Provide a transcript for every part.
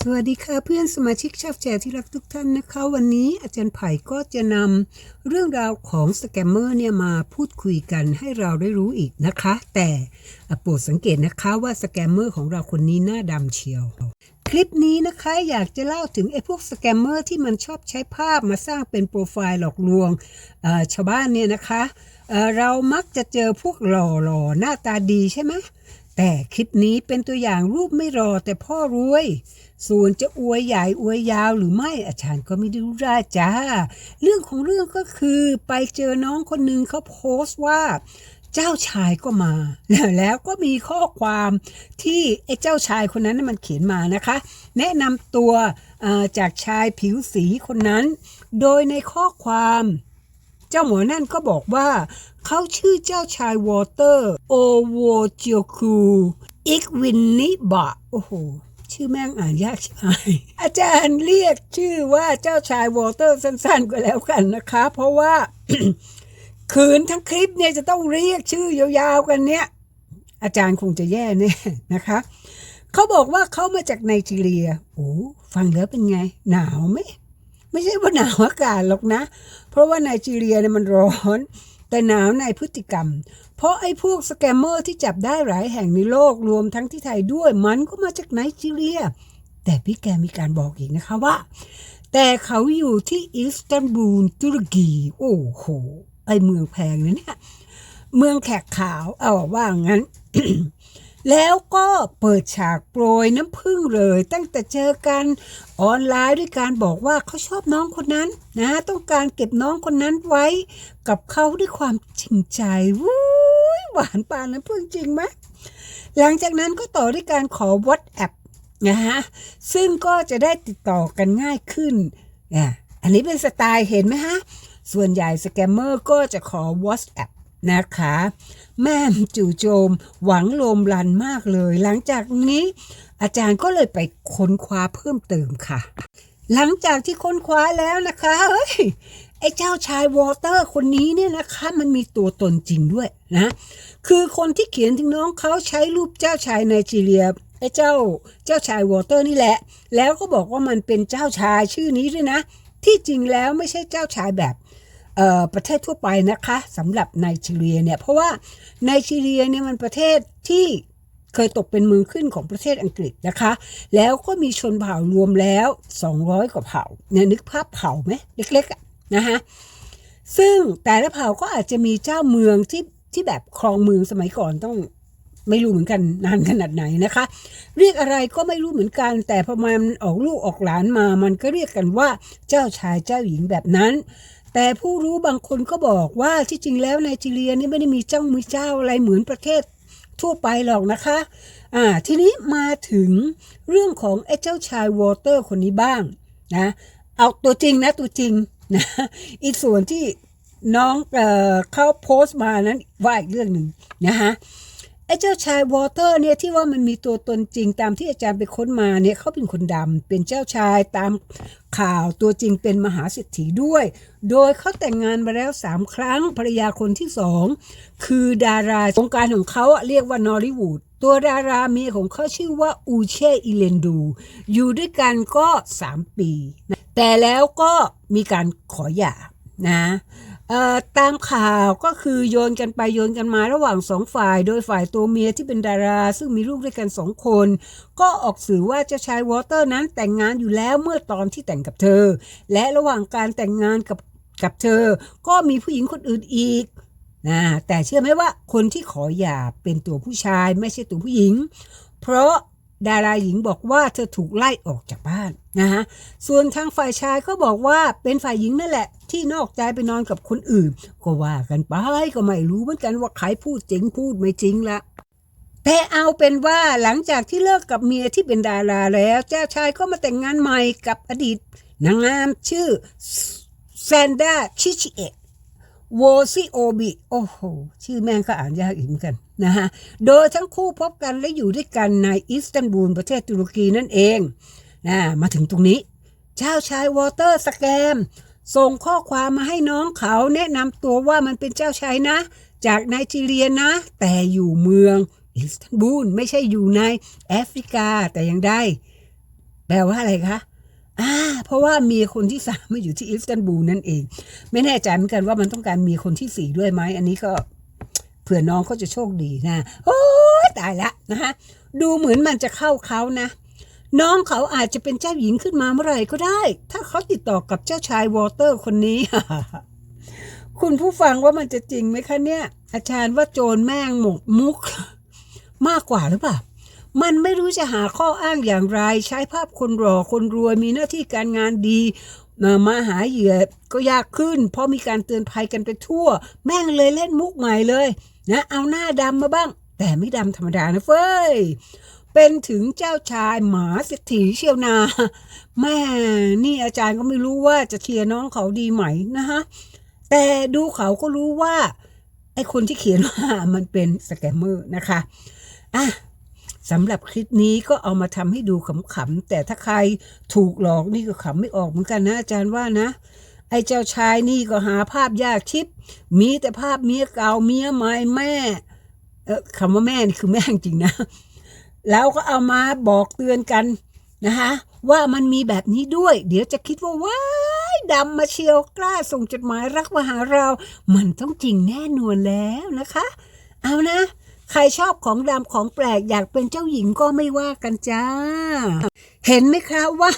สวัสดีค่ะเพื่อนสมาชิกชอบแชร์ที่รักทุกท่านนะคะ วันนี้อาจารย์ไผ่ก็จะนำเรื่องราวของสแกมเมอร์เนี่ยมาพูดคุยกันให้เราได้รู้อีกนะคะ แต่โปรดสังเกตนะคะว่าสแกมเมอร์ของเราคนนี้หน้าดำเชียว คลิปนี้นะคะอยากจะเล่าถึงไอ้พวกสแกมเมอร์ที่มันชอบใช้ภาพมาสร้างเป็นโปรไฟล์หลอกลวงชาวบ้านเนี่ยนะคะเเรามักจะเจอพวกหล่อๆหน้าตาดีใช่ไหม แต่คลิปนี้เป็นตัวอย่างรูปไม่รอแต่พ่อรวย ส่วนจะอวยใหญ่อวยยาวหรือไม่อาจารย์ก็ไม่ได้รู้ราจ้า เรื่องของเรื่องก็คือไปเจอน้องคนหนึ่งเขาโพสต์ว่า เจ้าชายก็มา แล้วก็มีข้อความที่ไอ้เจ้าชายคนนั้นมันเขียนมานะคะ แนะนำตัวจากชายผิวสีคนนั้น โดยในข้อความ เจ้าหมอนั่นก็บอกว่า เขาชื่อเจ้าชายวอเตอร์ โอโวเจียคูอิกวินนิบะ โอ้โห ชื่อแม่งอ่านยากใช่ไหมอาจารย์เรียกชื่อว่าเจ้าชายวอเตอร์สั้นๆก็แล้วกันนะคะ เพราะว่าคืนทั้งคลิปเนี่ยจะต้องเรียกชื่อยาวๆกันเนี่ยอาจารย์คงจะแย่แน่นะคะ เขาบอกว่าเขามาจากไนจีเรีย โอ้ฟังแล้วเป็นไง หนาวไหม ไม่ใช่ว่าหนาวอากาศหรอกนะ เพราะว่าไนจีเรียเนี่ยมันร้อน แต่หนาวในพฤติกรรม เพราะไอ้พวกสแกมเมอร์ที่จับได้หลายแห่งในโลกรวมทั้งที่ไทยด้วย มันก็มาจากไนจีเรีย แต่พี่แกมีการบอกอีกนะคะว่า แต่เขาอยู่ที่อิสตันบูลตุรกี โอ้โห ไอเมืองแพงนะเนี่ย เมืองแขกขาวเอาว่างั้น แล้วก็เปิดฉากโปรยน้ำพึ่งเลย ตั้งแต่เจอกันออนไลน์ด้วยการบอกว่าเขาชอบน้องคนนั้นนะต้องการเก็บน้องคนนั้นไว้ กับเขาด้วยความจริงใจวุ้ยหวานปานน้ำพึ่งจริงไหมหลังจากนั้นก็ต่อด้วยการขอ WhatsApp นะฮะซึ่งก็จะได้ติดต่อกันง่ายขึ้นอะอันนี้เป็นสไตล์เห็นไหมฮะส่วนใหญ่สแกมเมอร์ก็จะขอ WhatsApp นะคะ แม่จู่โจมหวังโลมลันมากเลย หลังจากนี้อาจารย์ก็เลยไปค้นคว้าเพิ่มเติมค่ะ หลังจากที่ค้นคว้าแล้วนะคะเฮ้ยไอ้เจ้าชายวอเตอร์คนนี้เนี่ยนะคะ มันมีตัวตนจริงด้วยนะ คือคนที่เขียนถึงน้องเขาใช้รูปเจ้าชายไนจีเรียไอ้เจ้าเจ้าชายวอเตอร์นี่แหละ แล้วก็บอกว่ามันเป็นเจ้าชายชื่อนี้ด้วยนะ ที่จริงแล้วไม่ใช่เจ้าชายแบบ ประเทศทั่วไปนะคะสำหรับไนจีเรียเนี่ยเพราะว่าไนจีเรียเนี่ยมันประเทศที่เคยตกเป็นเมืองขึ้นของประเทศอังกฤษนะคะ แล้วก็มีชนเผ่ารวมแล้ว 200 กว่าเผ่าเนี่ยนึกภาพเผ่าไหมเล็กๆนะคะซึ่งแต่ละเผ่าก็อาจจะมีเจ้าเมืองที่ที่แบบครองเมืองสมัยก่อนต้องไม่รู้เหมือนกันนานขนาดไหนนะคะ เรียกอะไรก็ไม่รู้เหมือนกัน แต่พอมันออกลูกออกหลานมา มันก็เรียกกันว่าเจ้าชายเจ้าหญิงแบบนั้น แต่ผู้รู้บางคนก็บอกว่าที่จริงแล้วไนจีเรียนี่ไม่ได้มีเจ้ามือเจ้าอะไรเหมือนประเทศทั่วไปหรอกนะคะ อ่า ทีนี้มาถึงเรื่องของไอ้เจ้าชายวอเตอร์คนนี้บ้างนะ เอาตัวจริงนะตัวจริงนะ อีส่วนที่น้องเอ่อเขาโพสต์มานั้นว่าอีกเรื่องหนึ่งนะคะ ไอ้เจ้าชายวอเตอร์เนี่ยที่ว่ามันมีตัวตนจริงตามที่อาจารย์ไปค้นมาเนี่ยเขาเป็นคนดำเป็นเจ้าชายตามข่าวตัวจริงเป็นมหาเศรษฐีด้วย โดยเขาแต่งงานมาแล้วสามครั้งภรรยาคนที่สองคือดาราองการของเขาเรียกว่านอริวูดตัวดาราเมียของเขาชื่อว่าอูเช่อิเลนดู อยู่ด้วยกันก็ 3 ปี แต่แล้วก็มีการขอหย่านะ ตามข่าวก็คือโยนกันไปโยนกันมาระหว่างสองฝ่าย โดยฝ่ายตัวเมียที่เป็นดารา ซึ่งมีลูกด้วยกันสองคน ก็ออกสื่อว่าเจ้าชายวอเตอร์นั้นแต่งงานอยู่แล้วเมื่อตอนที่แต่งกับเธอ และระหว่างการแต่งงานกับกับเธอ ก็มีผู้หญิงคนอื่นอีกนะแต่เชื่อไหมว่าคนที่ขอหย่าเป็นตัวผู้ชายไม่ใช่ตัวผู้หญิง เพราะ ดาราหญิงบอกว่าเธอถูกไล่ออกจากบ้านนะฮะส่วนทางฝ่ายชายก็บอกว่าเป็นฝ่ายหญิงนั่นแหละ ที่นอกใจไปนอนกับคนอื่น ก็ว่ากันไปก็ไม่รู้เหมือนกันว่าใครพูดจริงพูดไม่จริงละแต่เอาเป็นว่าหลังจากที่เลิกกับเมียที่เป็นดาราแล้ว เจ้าชายก็มาแต่งงานใหม่กับอดีตนางงามชื่อแซนด้าชิชิเอะ โวซิโอบิ โอ้โห ชื่อแม่งก็อ่านยากอีกเหมือนกันนะฮะ โดยทั้งคู่พบกันและอยู่ด้วยกันในอิสตันบูลประเทศตุรกีนั่นเองนะมาถึงตรงนี้ เจ้าชายวอเตอร์สแกม ส่งข้อความมาให้น้องเขาแนะนำตัวว่ามันเป็นเจ้าชายนะ จากไนจีเรียนะ แต่อยู่เมืองอิสตันบูลไม่ใช่อยู่ในแอฟริกาแต่ยังได้แปลว่าอะไรคะ อ่าเพราะว่ามีคนที่สามมาอยู่ที่อิสตันบูลนั่นเอง ไม่แน่ใจเหมือนกันว่ามันต้องการมีคนที่สี่ด้วยไหมอันนี้ก็เผื่อน้องเขาจะโชคดีนะโอ้ตายละนะคะดูเหมือนมันจะเข้าเขานะน้องเขาอาจจะเป็นเจ้าหญิงขึ้นมาเมื่อไหร่ก็ได้ ถ้าเขาติดต่อกับเจ้าชายวอเตอร์คนนี้ คุณผู้ฟังว่ามันจะจริงไหมคะเนี่ย อาจารย์ว่าโจรแม่งหมกมุก มากกว่าหรือเปล่า มันไม่รู้จะหาข้ออ้างอย่างไร ใช้ภาพคนรอคนรวยมีหน้าที่การงานดีเอ่อมาหาเหยื่อก็ยากขึ้น เพราะมีการเตือนภัยกันไปทั่ว แม่งเลยเล่นมุกใหม่เลยนะเอาหน้าดำมาบ้าง แต่ไม่ดำธรรมดานะเฟ้ยเป็นถึงเจ้าชายหมาเศรษฐีเชียวนา แม่นี่อาจารย์ก็ไม่รู้ว่าจะเชียร์น้องเขาดีไหมนะฮะ แต่ดูเขาก็รู้ว่า ไอ้คนที่เขียนว่ามันเป็นสแกมเมอร์นะคะ อะ สำหรับคลิปนี้ก็เอามาทำให้ดูขำๆแต่ถ้าใครถูกหลอกนี่ก็ขำไม่ออกเหมือนกันนะอาจารย์ว่านะ ไอ้เจ้าชายนี่ก็หาภาพยากชิป มีแต่ภาพเมียเก่าเมียใหม่แม่เออคำว่าแม่นี่คือแม่จริงนะ แล้วก็เอามาบอกเตือนกันนะคะว่ามันมีแบบนี้ด้วย เดี๋ยวจะคิดว่าว้ายดำมาเชียวกล้าส่งจดหมายรักมาหาเรา มันต้องจริงแน่นอนแล้วนะคะ เอานะ ใครชอบของดำของแปลกอยากเป็นเจ้าหญิงก็ไม่ว่ากันจ้า เห็นไหมคะว่า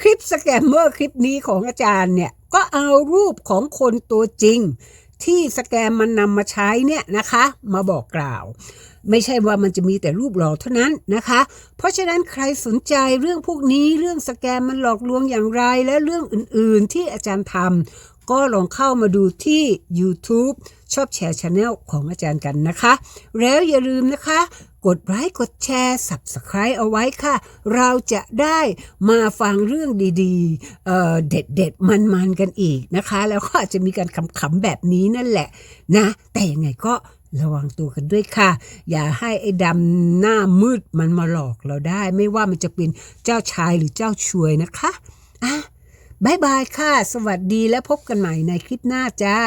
คลิปสแกมเมอร์คลิปนี้ของอาจารย์เนี่ย ก็เอารูปของคนตัวจริง ที่สแกมมันนำมาใช้เนี่ยนะคะ มาบอกกล่าว ไม่ใช่ว่ามันจะมีแต่รูปหล่อเท่านั้นนะคะ เพราะฉะนั้นใครสนใจเรื่องพวกนี้เรื่องสแกมมันหลอกลวงอย่างไรและเรื่องอื่นๆที่อาจารย์ทำ ก็ลองเข้ามาดูที่ YouTube ชอบแชร์ช anel ของอาจารย์กันนะคะ แล้วอย่าลืมนะคะ กดไลค์กดแชร์ Subscribe เอาไว้ค่ะ เราจะได้มาฟังเรื่องดีๆเอ่อเด็ดๆ มันๆ กันอีกนะคะ แล้วก็อาจจะมีการขำๆแบบนี้นั่นแหละนะ แต่ยังไงก็ระวังตัวกันด้วยค่ะ อย่าให้ไอ้ดำหน้ามืดมันมาหลอกเราได้ ไม่ว่ามันจะเป็นเจ้าชายหรือเจ้าช่วยนะคะอะ บายบายค่ะ สวัสดีและพบกันใหม่ในคลิปหน้าจ้า